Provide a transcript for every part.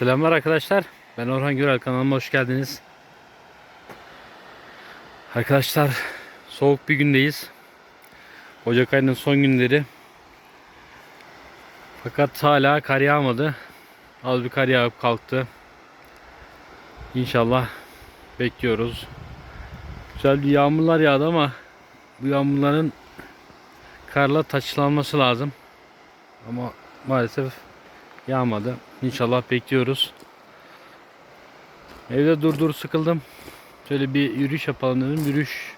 Selamlar arkadaşlar. Ben Orhan Gürel kanalıma hoş geldiniz. Arkadaşlar soğuk bir gündeyiz. Ocak ayının son günleri. Fakat hala kar yağmadı. Az bir kar yağıp kalktı. İnşallah bekliyoruz. Güzel bir yağmurlar yağdı ama bu yağmurların karla taçlanması lazım. Ama maalesef yağmadı. İnşallah bekliyoruz. Evde dur dur sıkıldım. Şöyle bir yürüyüş yapalım dedim. Yürüyüş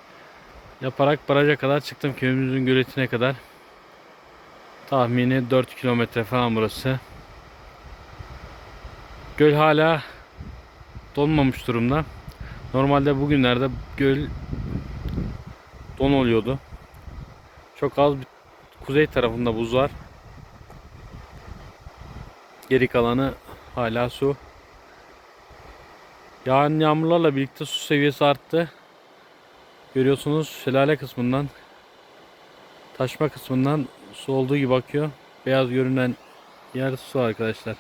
yaparak baraja kadar çıktım köyümüzün göletine kadar. Tahmini 4 kilometre falan burası. Göl hala donmamış durumda. Normalde bugünlerde göl don oluyordu. Çok az bir kuzey tarafında buz var. Geri kalanı hala su. Yağan yağmurlarla birlikte su seviyesi arttı. Görüyorsunuz şelale kısmından taşma kısmından su olduğu gibi akıyor. Beyaz görünen yer su arkadaşlar.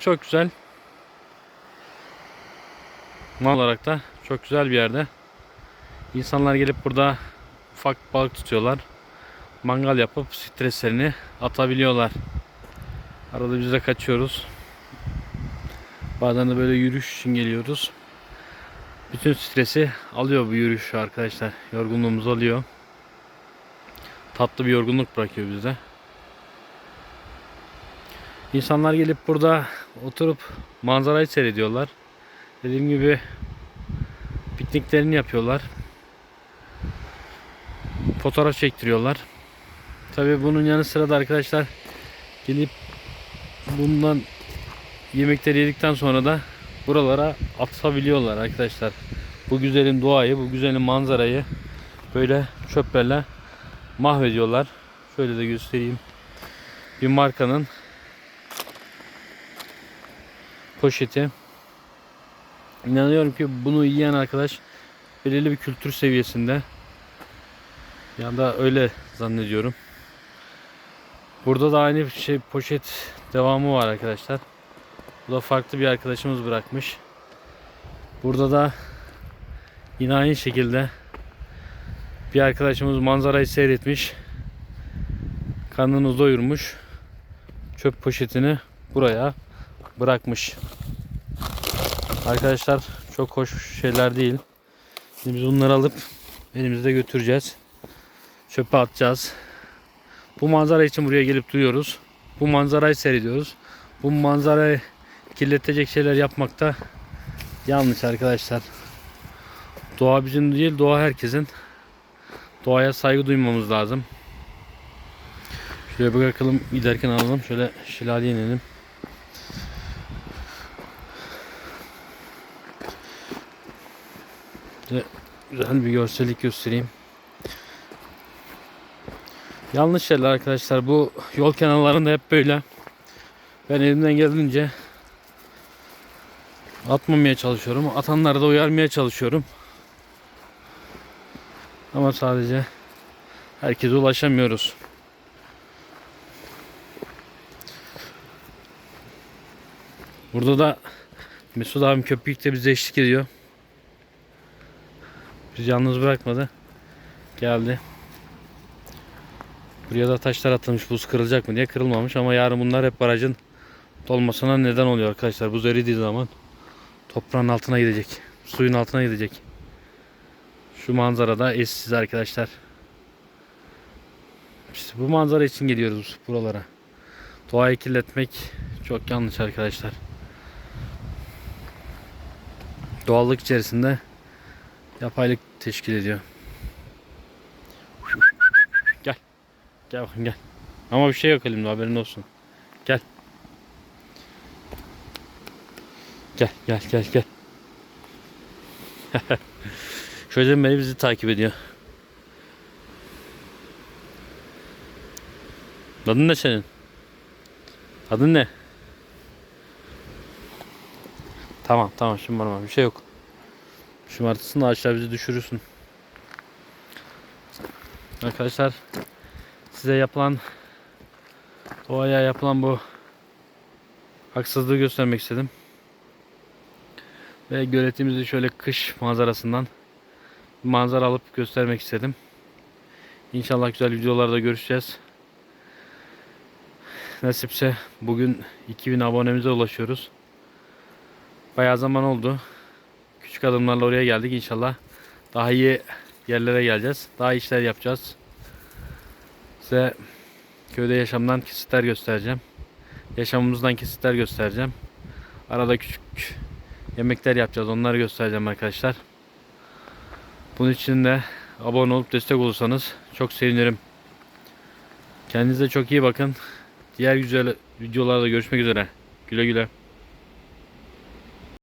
Çok güzel. Mal olarak da çok güzel bir yerde. İnsanlar gelip burada ufak balık tutuyorlar. Mangal yapıp streslerini atabiliyorlar. Arada biz de kaçıyoruz. Bazen de böyle yürüyüş için geliyoruz. Bütün stresi alıyor bu yürüyüş arkadaşlar. Yorgunluğumuzu alıyor. Tatlı bir yorgunluk bırakıyor bize. İnsanlar gelip burada oturup manzarayı seyrediyorlar. Dediğim gibi pikniklerini yapıyorlar. Fotoğraf çektiriyorlar. Tabii bunun yanı sıra da arkadaşlar gelip bundan yemekleri yedikten sonra da buralara atabiliyorlar arkadaşlar. Bu güzelim doğayı, bu güzelim manzarayı böyle çöplerle mahvediyorlar. Şöyle de göstereyim. Bir markanın poşeti. İnanıyorum ki bunu yiyen arkadaş belirli bir kültür seviyesinde. Ya da öyle zannediyorum. Burada da aynı şey poşet devamı var arkadaşlar. Bu da farklı bir arkadaşımız bırakmış. Burada da yine aynı şekilde bir arkadaşımız manzarayı seyretmiş. Karnını doyurmuş. Çöp poşetini buraya bırakmış. Arkadaşlar çok hoş şeyler değil. Şimdi biz bunları alıp elimizde götüreceğiz. Çöpe atacağız. Bu manzara için buraya gelip duyuyoruz. Bu manzarayı seyrediyoruz. Bu manzarayı kirletecek şeyler yapmakta yanlış arkadaşlar. Doğa bizim değil, doğa herkesin. Doğaya saygı duymamız lazım. Şöyle bakalım giderken alalım. Şöyle şelaleye inelim. Güzel bir görsellik göstereyim. Yanlış şeyler arkadaşlar. Bu yol kenarlarında hep böyle. Ben elimden geldiğince atmamaya çalışıyorum. Atanları da uyarmaya çalışıyorum. Ama sadece herkese ulaşamıyoruz. Burada da Mesut abim köpükte bize eşlik ediyor. Bizi yalnız bırakmadı. Geldi. Buraya da taşlar atılmış buz kırılacak mı diye kırılmamış ama yarın bunlar hep barajın dolmasına neden oluyor arkadaşlar. Buz eridiği zaman toprağın altına gidecek. Suyun altına gidecek. Şu manzarada eşsiz arkadaşlar. İşte bu manzara için geliyoruz buralara. Doğayı kirletmek çok yanlış arkadaşlar. Doğallık içerisinde yapaylık teşkil ediyor. Gel. Gel bakayım gel. Ama bir şey yok elimde haberin olsun. Gel. Gel gel gel gel. Şöyle beni bizi takip ediyor. Adın ne senin? Adın ne? Tamam tamam şımarma bir şey yok. Şımartısın da aşağı bizi düşürürsün. Arkadaşlar size yapılan doğaya yapılan bu haksızlığı göstermek istedim. Ve göletimizi şöyle kış manzarasından manzara alıp göstermek istedim. İnşallah güzel videolarda görüşeceğiz. Nasipse bugün 2000 abonemize ulaşıyoruz. Bayağı zaman oldu. Küçük adımlarla oraya geldik inşallah. Daha iyi yerlere geleceğiz. Daha işler yapacağız. Size köyde yaşamdan kesitler göstereceğim. Yaşamımızdan kesitler göstereceğim. Arada küçük yemekler yapacağız. Onları göstereceğim arkadaşlar. Bunun için de abone olup destek olursanız çok sevinirim. Kendinize çok iyi bakın. Diğer güzel videolarda görüşmek üzere. Güle güle.